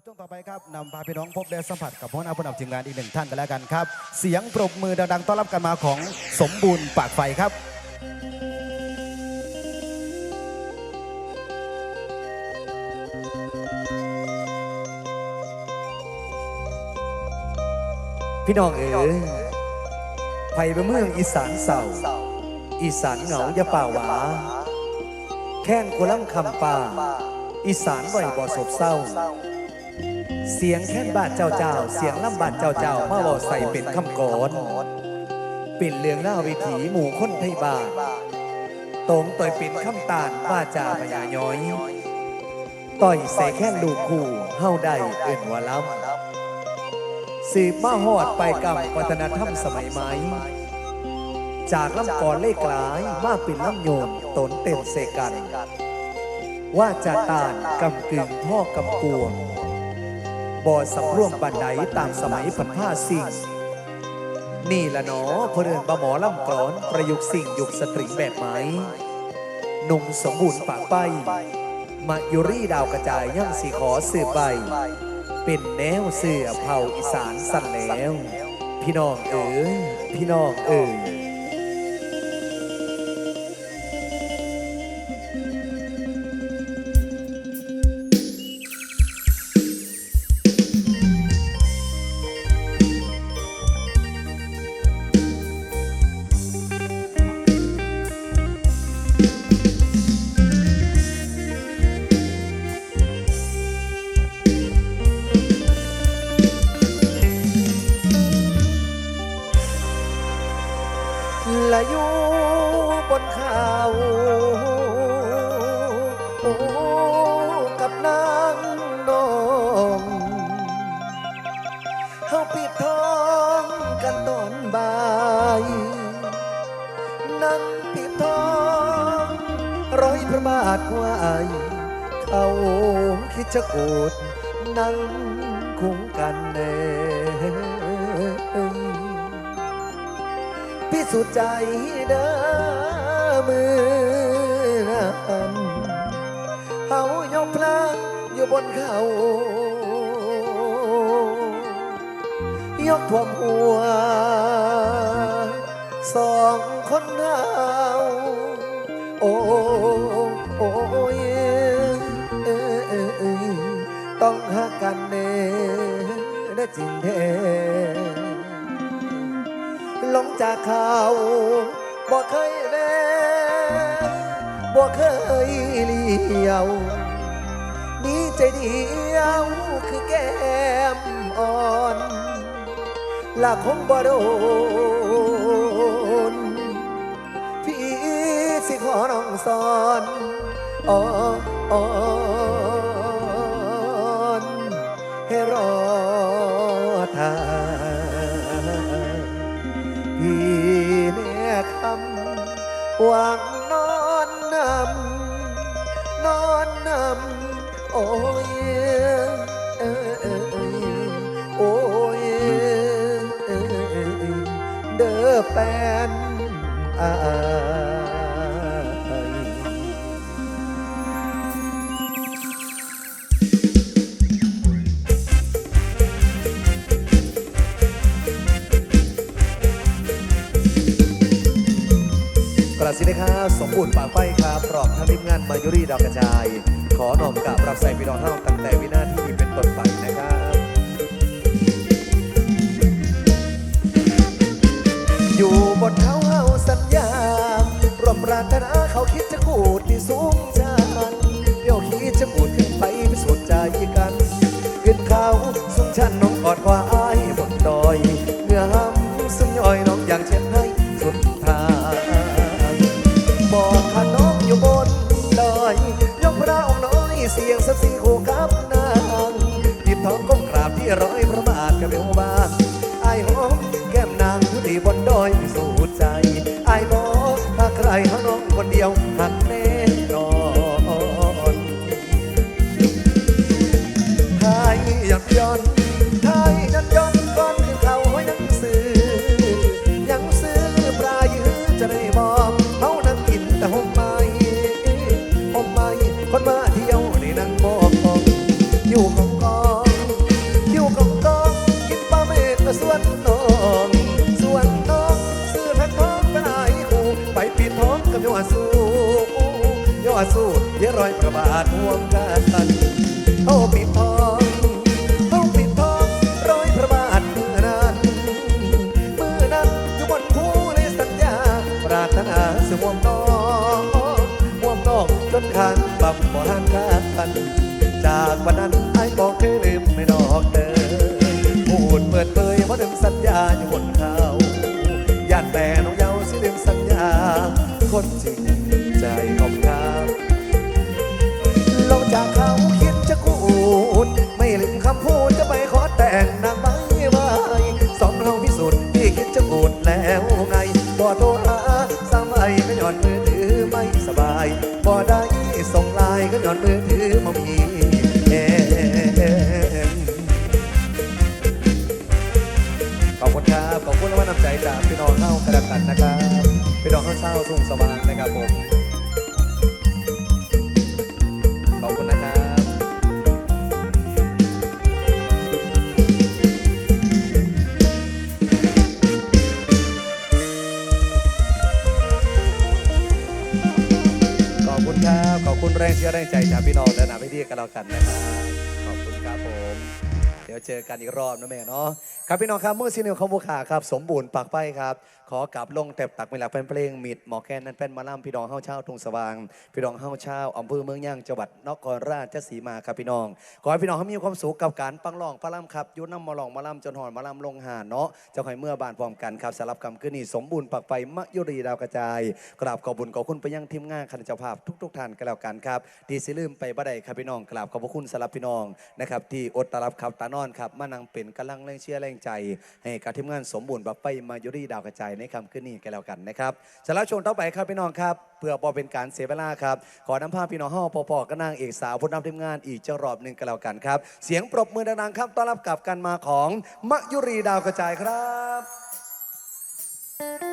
รับช่วงต่อไปครับนำพาพี่น้องพบและสัมผัสกับหัวหน้าผู้นำทีมงานอีกหนึ่งท่านกันแล้วกันครับ เสียงปรบมือดังๆต้อนรับกันมาของสมบูรณ์ปากไฟครับพี่น้องเอ๋ยไผไปเมืองอีสานเศร้า อีสานเหงาอย่าป่าหวา แค้นโคลังคำป่า อีสานบ่อยบ่ศบเศร้า เสียงแค้นบาดเจ้าเจ้า เสียงลำบาดเจ้าเจ้ามาบ่ใส่เป็นคำกรเป็นเรื่องเล่าวิถีหมู่คนไทยบาตรงต่อยเป็นคำตานบ้าจาพญาย้อย ต่อยใส่แค้นลูกคู่เฮาได้เอื่นว่าล้ำสืบมาหอดไปกับวัฒนธรรมสมัยใหม่จากลำกรเล่กลายมาเป็นลำโยนตนเต็มเสกัน ว่าจะตานกำกึ่งพ่อกำกวง บ่อสำร่วมบันไดตามสมัยผันผ้าสิ่ง นี่ละหนอเพนเรินบะหมอล่ำกรอนประยุกต์สิ่งยุคสตริงแบบไหมหนุ่มสมบูรณ์ปากไปมายุรี่ดาวกระจายย่างสีขอสืบไป เป็นแนวเสือเผ่าอีสานสั่นแล้ว พี่น้องเอ๋ยพี่น้องเอ๋ย นั่งปิดทองร้อยพระบาทว่าไหวเขาคิดจะโกดนั่งคุ้งกันแน่พิสูจใจเด้อมือนั้นเฮายกพลางอยู่บนเขา ยกท่วมหัวสอง คนเฮาโอ้โอ้ยเอ้ยเออต้องหักกันเน่ได้จริงแท้ลงจากเขาบ่เคยแวบ่เคยเลี้ยวนี่ใจเดียวคือแก้มอ่อนละคงบ่โดน น้องสอนอ๋ออ๋อ สวัสดีครับ สมบูรณ์ปากไฟครับพร้อมทั้งทีมงานมายุรีดาวกระจาย ขอน้อมกราบรับใส่พี่น้องเฮาตั้งแต่วินาทีนี้เป็นต้นไปนะครับ อยู่บนเขาเฮาสัญญาร่มรารถนาเขาคิดจะกูดที่สูงชันเดี๋ยวคิดจะกูดขึ้นไปพิสูจน์ใจกันขึ้นเขาสุงชัน ห่วงกันเฮาปิดทองเฮาปิดทองร้อยพระบาทเมื่อนั้นเมื่อนั้นอยู่บนภูในสัญญา ปรารถนาสมวมน้องห่วมน้องจนขางบับบ่ห่างกันจากวันนั้น แล้วไงบ่โทรหาสามไอก็ย้อนมือถือไม่สบายบ่ได้ส่งไลน์ก็ย้อนมือถือมามีแอมขอบคุณครับขอบคุณและว่านำใจจากพี่น้องเข้ากระกันนะครับพี่น้องเข้าเช้าทุ่งสว่างนะครับผม ครับ ขอบคุณแรงเชียร์แรงใจจากพี่น้องและนาพี่ดีกันแล้วกันนะครับ ขอบคุณครับผม เดี๋ยวเจอกันอีกรอบนะแม่เนาะ ครับพี่น้องครับเมื่อซีนิวคอมบูขาครับสมบูรณ์ปากไปครับ ขอกลับลงแต่ตักไม่หลักเป็นเพลงมิดหมอแคนนั้นเป็นมาล่ำพี่น้องเฮาเช่าทุงสว่าง พี่น้องเฮาเช่าอำเภอเมืองย่างจังหวัดนครราชสีมาครับพี่น้อง ขอให้พี่น้องเขามีความสุขกับการปังร้องปลาล่ำครับยุ่น้ำมาลองมาล่ำจนหอนมาล่ำลงหาเนาะจะคอยเมื่อบานพร้อมกันครับสำหรับคำขึ้นนี่สมบูรณ์ปากไปมะยุรีดาวกระจาย กราบขอบุญขอบคุณไปยังทีมงานคณะเจ้าภาพทุก ๆท่านกันแล้วกันครับดีสิลืมไปบ่ได้ครับพี่น้องกราบขอบพระคุณสำหรับพี่น้องนะครับที่อดตารับครับตานอนครับมานั่งเป็นกำลังแรงเชียร์แรงใจ ให้กับทีมงานสมบูรณ์แบบไปมายุรีดาวกระจายในคำขึ้นนี้กันแล้วกันนะครับสำหรับช่วงต่อไปครับพี่น้องครับ เพื่อบอเป็นการเสียเวลาครับ ขอนำภาพพี่น้องเฮาพอๆก็นางเอกสาวผู้นำทีมงานอีกจะรอบหนึ่งกันแล้วกันครับ เสียงปรบมือดังๆครับต้อนรับกลับกันมาของมายุรีดาวกระจายครับก่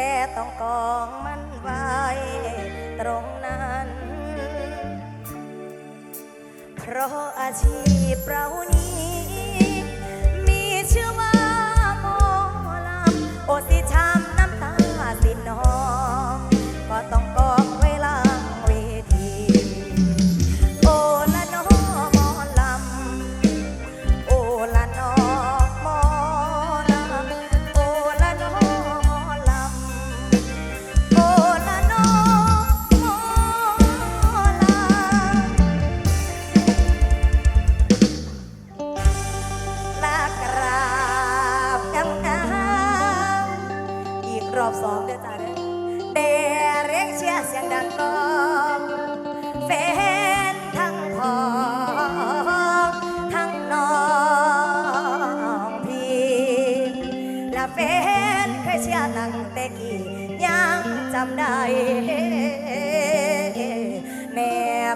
ต่ต้องกองมันไว้ตรงนั้น เพราะอาชีพเรานี้ มีชื่อว่าหมอลำโอสิช้ำน้ำตาสินอง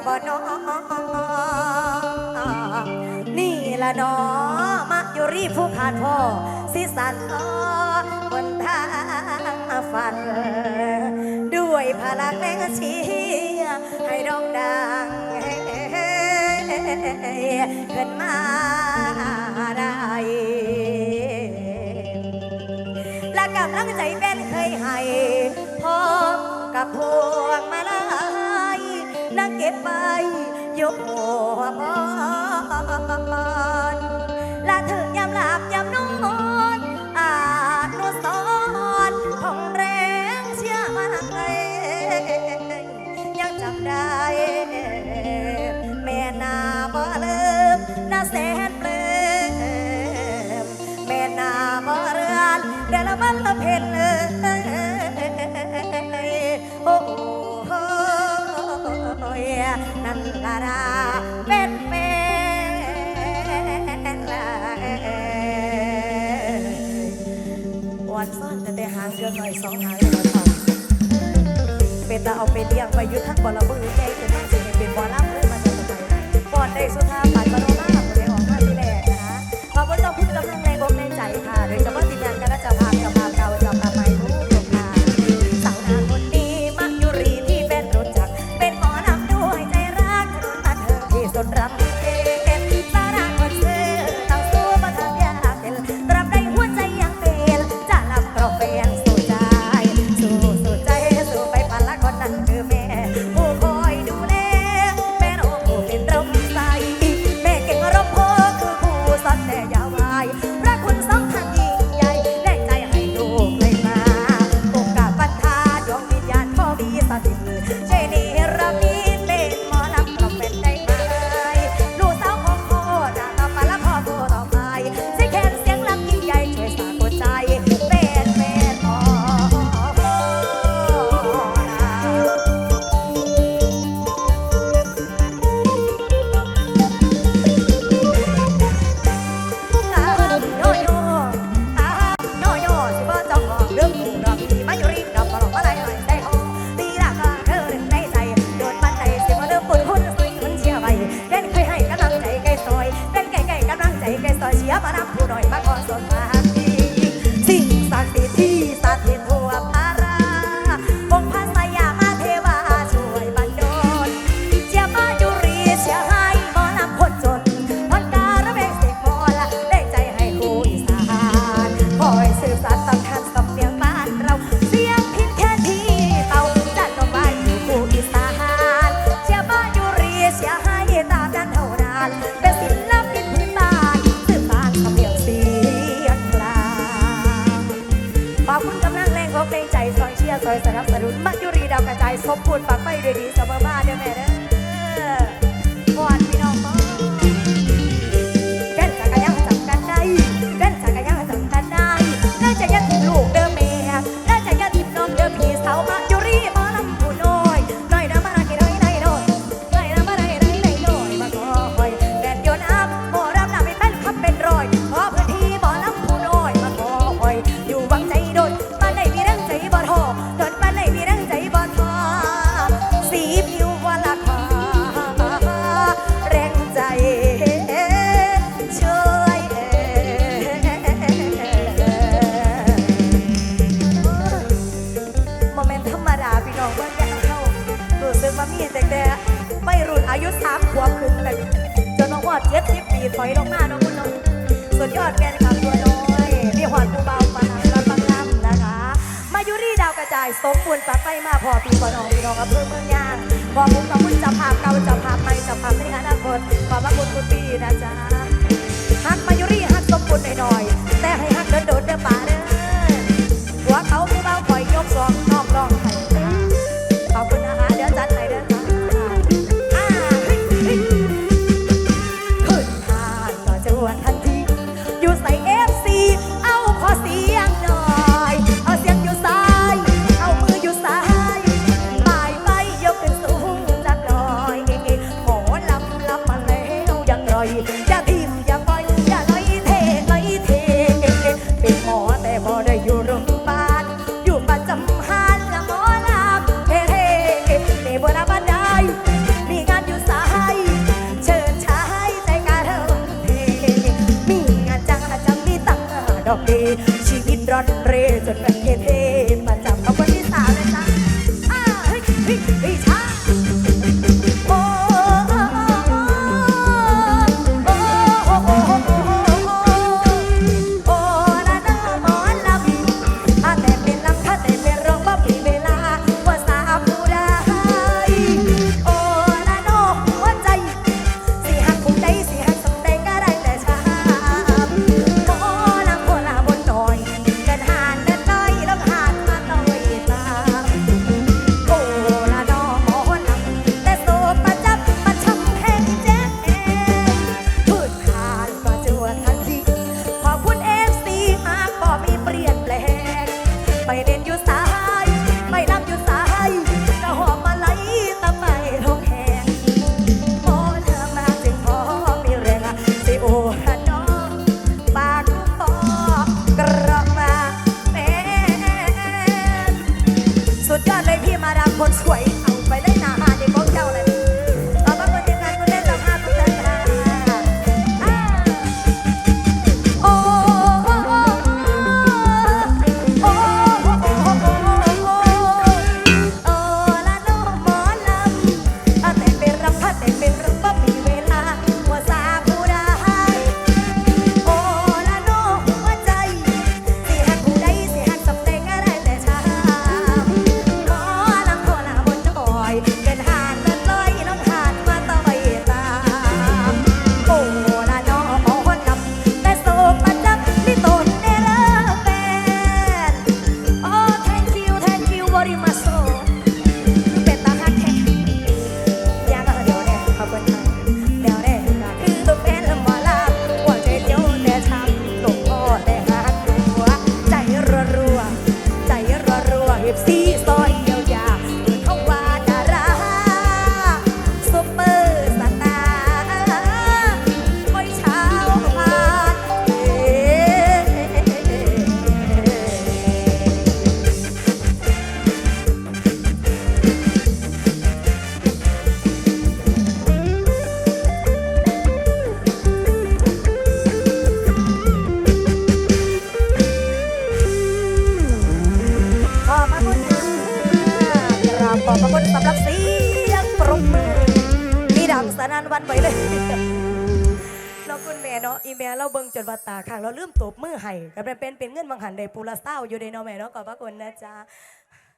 บ่น้องนี่ละน้อมาอยู่รีผู้ขาดพ่อสิสันต่อบนทางฝัน ด้วยพลังแรงเชียให้ดองดังขึ้นมาได้และกำลังใจแฟนเคยให้พร้อมกับพวงม ก็บไปยกหัวบอนและถึงยามหลับยามนอนอานุสรณ์ของแรงเชื่อมาเลยยังจำได้ แม่นาบ่ลืมนาแสนเปลืมแม่นาบ่เรือนเดยวละมันละเพนเลย นันตราเป็นเป็นวันซ่อนแต่ได้หางเดือนหน่อยสองหางเลยนะเป็นตาเอาไปเลี้ยงไปยุทธ์ทักบอลละมือใจเป็นมันจะเป็นบอลล่ำเลยมันจะไปบอลได้สุดท้ายไปบอลล่า พบเพลใจซอยเชียร์ซอยสนับสนุนมัจยุรีดาวกระจายสมบูรณ์ปักไปด้วยดีเสมอมาเด้อแม่เด้อ บุญปะไปมาพอปีก่อนองพี่น้องอำเภอเมืองยางพอบคุณอบคุณจะพาเก่าจะพาไปจะพาไพในอนาคตขอบพระคุณคุณพี่นะจ๊ะฮักมายุรี่ฮักสมบูรณ์หน่อย ดอนเรจนแฟนเท ก็เป็นเป็นเป็นเงินบางหันได้ปูละเศร้าอยู่ในนาแม่เนาะก็พระคุณนะจ๊ะ